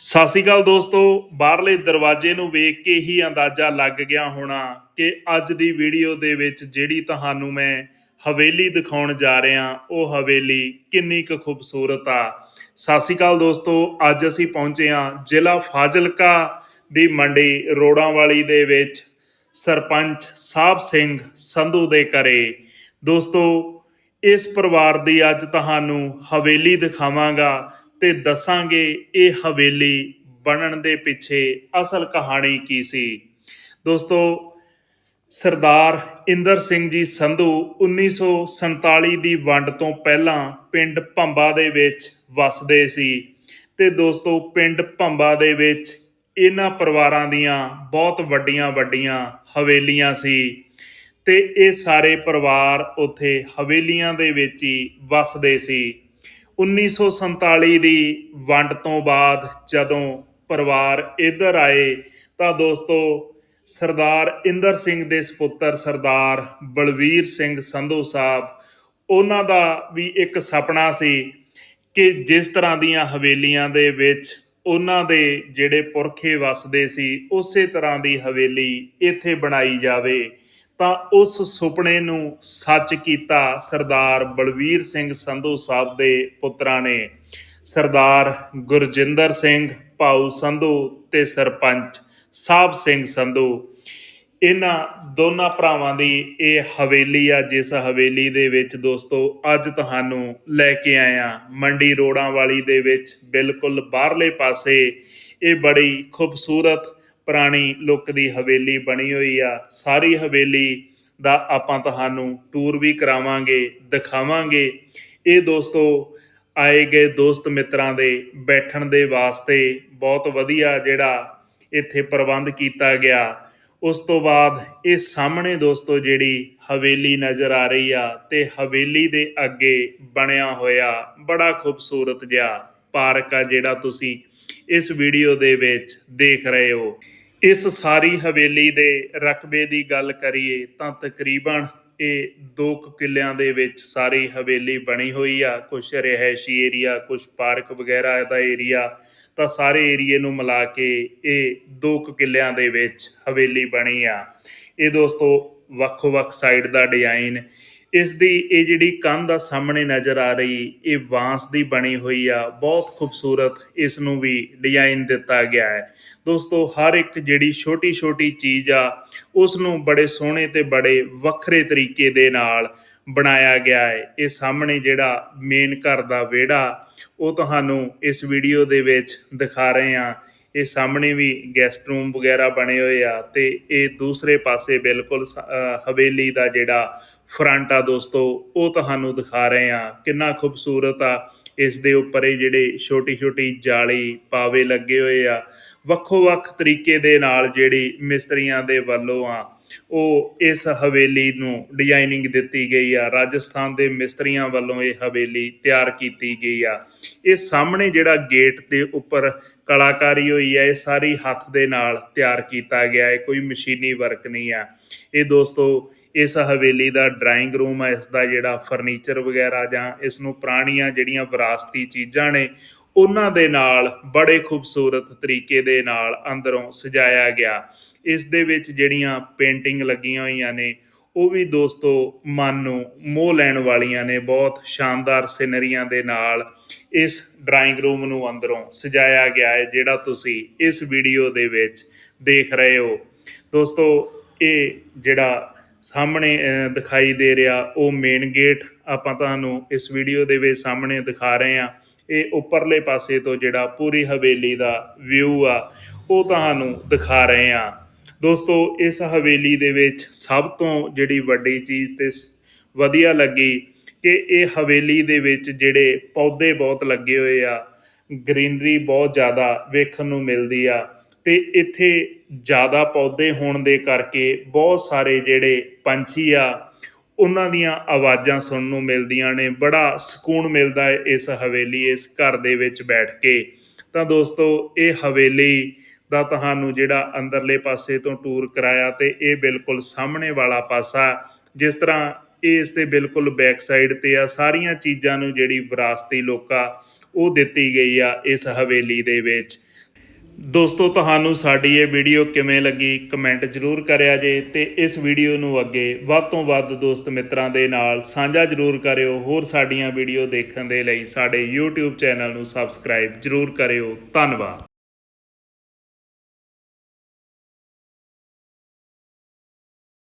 ਸਤਿ ਸ਼੍ਰੀ ਅਕਾਲ ਦੋਸਤੋ, ਬਾਹਰਲੇ ਦਰਵਾਜ਼ੇ ਨੂੰ ਵੇਖ ਕੇ ਹੀ ਅੰਦਾਜ਼ਾ ਲੱਗ ਗਿਆ ਹੋਣਾ ਕਿ ਅੱਜ ਦੀ ਵੀਡੀਓ ਦੇ ਵਿੱਚ ਜਿਹੜੀ ਤੁਹਾਨੂੰ ਮੈਂ ਹਵੇਲੀ ਦਿਖਾਉਣ ਜਾ ਰਿਹਾ, ਉਹ ਹਵੇਲੀ ਕਿੰਨੀ ਕੁ ਖੂਬਸੂਰਤ ਆ। ਸਤਿ ਸ਼੍ਰੀ ਅਕਾਲ ਦੋਸਤੋ, ਅੱਜ ਅਸੀਂ ਪਹੁੰਚੇ ਹਾਂ ਜ਼ਿਲ੍ਹਾ ਫਾਜ਼ਿਲਕਾ ਦੀ ਮੰਡੀ ਰੋੜਾਂ ਵਾਲੀ ਦੇ ਵਿੱਚ, ਸਰਪੰਚ ਸਾਹਿਬ ਸਿੰਘ ਸੰਧੂ ਦੇ ਘਰੇ। ਦੋਸਤੋ, ਇਸ ਪਰਿਵਾਰ ਦੀ ਅੱਜ ਤੁਹਾਨੂੰ ਹਵੇਲੀ ਦਿਖਾਵਾਂਗਾ ਤੇ ਦੱਸਾਂਗੇ ਇਹ ਹਵੇਲੀ ਬਣਨ ਦੇ ਪਿੱਛੇ ਅਸਲ ਕਹਾਣੀ ਕੀ ਸੀ। ਦੋਸਤੋ, ਸਰਦਾਰ ਇੰਦਰ ਸਿੰਘ ਜੀ ਸੰਧੂ 1947 ਦੀ ਵੰਡ ਤੋਂ ਪਹਿਲਾਂ ਪਿੰਡ ਭੰਬਾ ਦੇ ਵਿੱਚ ਵਸਦੇ ਸੀ ਤੇ ਦੋਸਤੋ, ਪਿੰਡ ਭੰਬਾ ਦੇ ਵਿੱਚ ਇਹਨਾਂ ਪਰਿਵਾਰਾਂ ਦੀਆਂ ਬਹੁਤ ਵੱਡੀਆਂ ਵੱਡੀਆਂ ਹਵੇਲੀਆਂ ਸੀ ਤੇ ਇਹ ਸਾਰੇ ਪਰਿਵਾਰ ਉੱਥੇ ਹਵੇਲੀਆਂ ਦੇ ਵਿੱਚ ਹੀ ਵਸਦੇ ਸੀ। 1947 ਦੀ ਵੰਡ ਤੋਂ ਬਾਅਦ ਜਦੋਂ ਪਰਿਵਾਰ ਇੱਧਰ ਆਏ ਤਾਂ ਦੋਸਤੋ ਸਰਦਾਰ ਇੰਦਰ ਸਿੰਘ ਦੇ ਸੁਪੁੱਤਰ ਸਰਦਾਰ ਬਲਵੀਰ ਸਿੰਘ ਸੰਧੂ ਸਾਹਿਬ, ਉਹਨਾਂ ਦਾ ਵੀ ਇੱਕ ਸੁਪਨਾ ਸੀ ਕਿ ਜਿਸ ਤਰ੍ਹਾਂ ਦੀਆਂ ਹਵੇਲੀਆਂ ਦੇ ਵਿੱਚ ਉਹਨਾਂ ਦੇ ਜਿਹੜੇ ਪੁਰਖੇ ਵਸਦੇ ਸੀ, ਉਸੇ ਤਰ੍ਹਾਂ ਦੀ ਹਵੇਲੀ ਇੱਥੇ ਬਣਾਈ ਜਾਵੇ। ਤਾਂ ਉਸ ਸੁਪਨੇ ਨੂੰ ਸੱਚ ਕੀਤਾ ਸਰਦਾਰ ਬਲਵੀਰ ਸਿੰਘ ਸੰਧੂ ਸਾਹਿਬ ਦੇ ਪੁੱਤਰਾਂ ਨੇ। ਸਰਦਾਰ ਗੁਰਜਿੰਦਰ ਸਿੰਘ, ਭਾਊ ਸੰਧੂ ਤੇ ਸਰਪੰਚ ਸਾਹਿਬ ਸਿੰਘ ਸੰਧੂ। ਇਹਨਾਂ ਦੋਨਾਂ ਭਰਾਵਾਂ ਦੀ ਇਹ ਹਵੇਲੀ ਆ, ਜਿਸ ਹਵੇਲੀ ਦੇ ਵਿੱਚ ਦੋਸਤੋ ਅੱਜ ਤੁਹਾਨੂੰ ਲੈ ਕੇ ਆਇਆ। ਮੰਡੀ ਰੋੜਾਂ ਵਾਲੀ ਦੇ ਵਿੱਚ ਬਿਲਕੁਲ ਬਾਹਰਲੇ ਪਾਸੇ ਇਹ ਬੜੀ ਖੂਬਸੂਰਤ ਪੁਰਾਣੀ ਲੁੱਕ ਦੀ ਹਵੇਲੀ ਬਣੀ ਹੋਈ ਆ। ਸਾਰੀ ਹਵੇਲੀ ਦਾ ਆਪਾਂ ਤੁਹਾਨੂੰ ਟੂਰ ਵੀ ਕਰਾਵਾਂਗੇ, ਦਿਖਾਵਾਂਗੇ। ਇਹ ਦੋਸਤੋ, ਆਏ ਗਏ ਦੋਸਤ ਮਿੱਤਰਾਂ ਦੇ ਬੈਠਣ ਦੇ ਵਾਸਤੇ ਬਹੁਤ ਵਧੀਆ ਜਿਹੜਾ ਇੱਥੇ ਪ੍ਰਬੰਧ ਕੀਤਾ ਗਿਆ। ਉਸ ਤੋਂ ਬਾਅਦ ਇਹ ਸਾਹਮਣੇ ਦੋਸਤੋ ਜਿਹੜੀ ਹਵੇਲੀ ਨਜ਼ਰ ਆ ਰਹੀ ਆ ਤੇ ਹਵੇਲੀ ਦੇ ਅੱਗੇ ਬਣਿਆ ਹੋਇਆ ਬੜਾ ਖੂਬਸੂਰਤ ਜਿਹਾ ਪਾਰਕ ਆ ਜਿਹੜਾ ਤੁਸੀਂ ਇਸ ਵੀਡੀਓ ਦੇ ਵਿੱਚ ਦੇਖ ਰਹੇ ਹੋ। ਇਸ ਸਾਰੀ ਹਵੇਲੀ ਦੇ ਰਕਬੇ ਦੀ ਗੱਲ ਕਰੀਏ ਤਾਂ ਤਕਰੀਬਨ ਇਹ 2 ਕਿੱਲਿਆਂ ਦੇ ਵਿੱਚ ਸਾਰੀ ਹਵੇਲੀ ਬਣੀ ਹੋਈ ਆ। ਕੁਝ ਰਿਹਾਇਸ਼ੀ ਏਰੀਆ ਕੁਝ ਪਾਰਕ ਵਗੈਰਾ ਦਾ ਏਰੀਆ ਤਾਂ ਸਾਰੇ ਏਰੀਏ ਨੂੰ ਮਿਲਾ ਕੇ ਇਹ 2 ਕਿੱਲਿਆਂ ਦੇ ਵਿੱਚ ਹਵੇਲੀ ਬਣੀ ਆ। ਇਹ ਦੋਸਤੋ ਵੱਖੋ-ਵੱਖ ਸਾਈਡ ਦਾ ਡਿਜ਼ਾਈਨ ਇਸ ਦੀ ਇਹ ਜਿਹੜੀ ਕੰਧ ਆ ਸਾਹਮਣੇ ਨਜ਼ਰ ਆ ਰਹੀ, ਇਹ ਵਾਂਸ ਦੀ ਬਣੀ ਹੋਈ ਆ, ਬਹੁਤ ਖੂਬਸੂਰਤ ਇਸ ਨੂੰ ਵੀ ਡਿਜ਼ਾਈਨ ਦਿੱਤਾ ਗਿਆ ਹੈ। ਦੋਸਤੋ, ਹਰ ਇੱਕ ਜਿਹੜੀ ਛੋਟੀ-ਛੋਟੀ ਚੀਜ਼ ਆ, ਉਸ ਨੂੰ ਬੜੇ ਸੋਹਣੇ ਤੇ ਬੜੇ ਵੱਖਰੇ ਤਰੀਕੇ ਦੇ ਨਾਲ ਬਣਾਇਆ ਗਿਆ ਹੈ। ਇਹ ਸਾਹਮਣੇ ਜਿਹੜਾ ਮੇਨ ਘਰ ਦਾ ਵਿਹੜਾ, ਉਹ ਤੁਹਾਨੂੰ ਇਸ ਵੀਡੀਓ ਦੇ ਵਿੱਚ ਦਿਖਾ ਰਹੇ ਹਾਂ। ਇਹ ਸਾਹਮਣੇ ਵੀ ਗੈਸਟ ਰੂਮ ਵਗੈਰਾ ਬਣੇ ਹੋਏ ਆ ਤੇ ਇਹ ਦੂਸਰੇ ਪਾਸੇ ਬਿਲਕੁਲ ਹਵੇਲੀ ਦਾ ਜਿਹੜਾ ਫਰੰਟ ਆ ਦੋਸਤੋ, ਉਹ ਤੁਹਾਨੂੰ ਦਿਖਾ ਰਹੇ ਆ ਕਿੰਨਾ ਖੂਬਸੂਰਤ ਆ। ਇਸ ਦੇ ਉੱਪਰ ਇਹ ਜਿਹੜੇ ਛੋਟੀ ਛੋਟੀ ਜਾਲੀ ਪਾਵੇ ਲੱਗੇ ਹੋਏ ਆ। ਵੱਖੋ ਵੱਖ ਤਰੀਕੇ ਦੇ ਨਾਲ ਜਿਹੜੀ ਮਿਸਤਰੀਆਂ ਦੇ ਵੱਲੋਂ ਆ, ਉਹ ਇਸ ਹਵੇਲੀ ਨੂੰ ਡਿਜ਼ਾਈਨਿੰਗ ਦਿੱਤੀ ਗਈ ਆ। ਰਾਜਸਥਾਨ ਦੇ ਮਿਸਤਰੀਆਂ ਵੱਲੋਂ ਇਹ ਹਵੇਲੀ ਤਿਆਰ ਕੀਤੀ ਗਈ ਆ। ਇਹ ਸਾਹਮਣੇ ਜਿਹੜਾ ਗੇਟ ਦੇ ਉੱਪਰ ਕਲਾਕਾਰੀ ਹੋਈ ਹੈ ਇਹ ਸਾਰੀ ਹੱਥ ਦੇ ਨਾਲ ਤਿਆਰ ਕੀਤਾ ਗਿਆ। ਹੈ ਕੋਈ ਮਸ਼ੀਨੀ ਵਰਕ ਨਹੀਂ ਆ। ਇਹ ਦੋਸਤੋ ਇਸ ਹਵੇਲੀ ਦਾ ਡਰਾਇੰਗ ਰੂਮ ਹੈ ਇਸ ਦਾ ਜਿਹੜਾ ਫਰਨੀਚਰ ਵਗੈਰਾ ਜਾਂ ਇਸ ਨੂੰ ਪੁਰਾਣੀਆਂ ਜਿਹੜੀਆਂ ਵਿਰਾਸਤੀ ਚੀਜ਼ਾਂ ਨੇ, ਉਹਨਾਂ ਦੇ ਨਾਲ, ਬੜੇ ਖੂਬਸੂਰਤ ਤਰੀਕੇ ਦੇ ਨਾਲ ਅੰਦਰੋਂ ਸਜਾਇਆ ਗਿਆ। ਇਸ ਦੇ ਵਿੱਚ ਜਿਹੜੀਆਂ ਪੇਂਟਿੰਗ ਲੱਗੀਆਂ ਹੋਈਆਂ ਨੇ, ਉਹ ਵੀ ਦੋਸਤੋ ਮਨ ਨੂੰ ਮੋਹ ਲੈਣ ਵਾਲੀਆਂ ਨੇ, ਬਹੁਤ ਸ਼ਾਨਦਾਰ ਸਿਨਰੀਆਂ ਦੇ ਨਾਲ ਇਸ ਡਰਾਇੰਗ ਰੂਮ ਨੂੰ ਅੰਦਰੋਂ ਸਜਾਇਆ ਗਿਆ ਹੈ, ਜਿਹੜਾ ਤੁਸੀਂ ਇਸ ਵੀਡੀਓ ਦੇ ਵਿੱਚ ਦੇਖ ਰਹੇ ਹੋ। ਦੋਸਤੋ, ਇਹ ਜਿਹੜਾ ਸਾਹਮਣੇ ਦਿਖਾਈ ਦੇ ਰਿਹਾ ਉਹ ਮੇਨ ਗੇਟ ਆਪਾਂ ਤੁਹਾਨੂੰ ਇਸ ਵੀਡੀਓ ਦੇ ਵਿੱਚ ਸਾਹਮਣੇ ਦਿਖਾ ਰਹੇ ਹਾਂ। ਇਹ ਉੱਪਰਲੇ ਪਾਸੇ ਤੋਂ ਜਿਹੜਾ ਪੂਰੀ ਹਵੇਲੀ ਦਾ ਵਿਊ ਆ, ਉਹ ਤੁਹਾਨੂੰ ਦਿਖਾ ਰਹੇ ਹਾਂ। ਦੋਸਤੋ, ਇਸ ਹਵੇਲੀ ਦੇ ਵਿੱਚ ਸਭ ਤੋਂ ਜਿਹੜੀ ਵੱਡੀ ਚੀਜ਼ ਤੇ ਵਧੀਆ ਲੱਗੀ ਕਿ ਇਹ ਹਵੇਲੀ ਦੇ ਵਿੱਚ ਜਿਹੜੇ ਪੌਦੇ ਬਹੁਤ ਲੱਗੇ ਹੋਏ ਆ ਗ੍ਰੀਨਰੀ ਬਹੁਤ ਜ਼ਿਆਦਾ ਵੇਖਣ ਨੂੰ ਮਿਲਦੀ ਆ। ਤੇ ਇੱਥੇ ਜ਼ਿਆਦਾ ਪੌਦੇ ਹੋਣ ਦੇ ਕਰਕੇ ਬਹੁਤ ਸਾਰੇ ਜਿਹੜੇ ਪੰਛੀ ਆ, ਉਹਨਾਂ ਦੀਆਂ ਆਵਾਜ਼ਾਂ ਸੁਣਨ ਨੂੰ ਮਿਲਦੀਆਂ ਨੇ, ਬੜਾ ਸਕੂਨ ਮਿਲਦਾ ਹੈ ਇਸ ਹਵੇਲੀ, ਇਸ ਘਰ ਦੇ ਵਿੱਚ ਬੈਠ ਕੇ। ਤਾਂ ਦੋਸਤੋ, ਇਹ ਹਵੇਲੀ ਦਾ ਤੁਹਾਨੂੰ ਜਿਹੜਾ ਅੰਦਰਲੇ ਪਾਸੇ ਤੋਂ ਟੂਰ ਕਰਾਇਆ ਤੇ ਇਹ ਬਿਲਕੁਲ ਸਾਹਮਣੇ ਵਾਲਾ ਪਾਸਾ, ਜਿਸ ਤਰ੍ਹਾਂ ਇਹ ਇਸ ਦੇ ਬਿਲਕੁਲ ਬੈਕ ਸਾਈਡ ਤੇ ਆ, ਸਾਰੀਆਂ ਚੀਜ਼ਾਂ ਨੂੰ ਜਿਹੜੀ ਵਿਰਾਸਤੀ ਲੋਕਾ ਉਹ ਦਿੱਤੀ ਗਈ ਆ ਇਸ ਹਵੇਲੀ ਦੇ ਵਿੱਚ। ਦੋਸਤੋ, ਤੁਹਾਨੂੰ ਸਾਡੀ ਇਹ ਵੀਡੀਓ ਕਿਵੇਂ ਲੱਗੀ ਕਮੈਂਟ ਜਰੂਰ ਕਰਿਆ ਜੇ ਤੇ ਇਸ ਵੀਡੀਓ ਨੂੰ ਅੱਗੇ ਵੱਧ ਤੋਂ ਵੱਧ ਦੋਸਤ ਮਿੱਤਰਾਂ ਦੇ ਨਾਲ ਸਾਂਝਾ ਜਰੂਰ ਕਰਿਓ। ਹੋਰ ਸਾਡੀਆਂ ਵੀਡੀਓ ਦੇਖਣ ਦੇ ਲਈ ਸਾਡੇ YouTube ਚੈਨਲ ਨੂੰ ਸਬਸਕ੍ਰਾਈਬ ਜਰੂਰ ਕਰਿਓ। ਧੰਨਵਾਦ।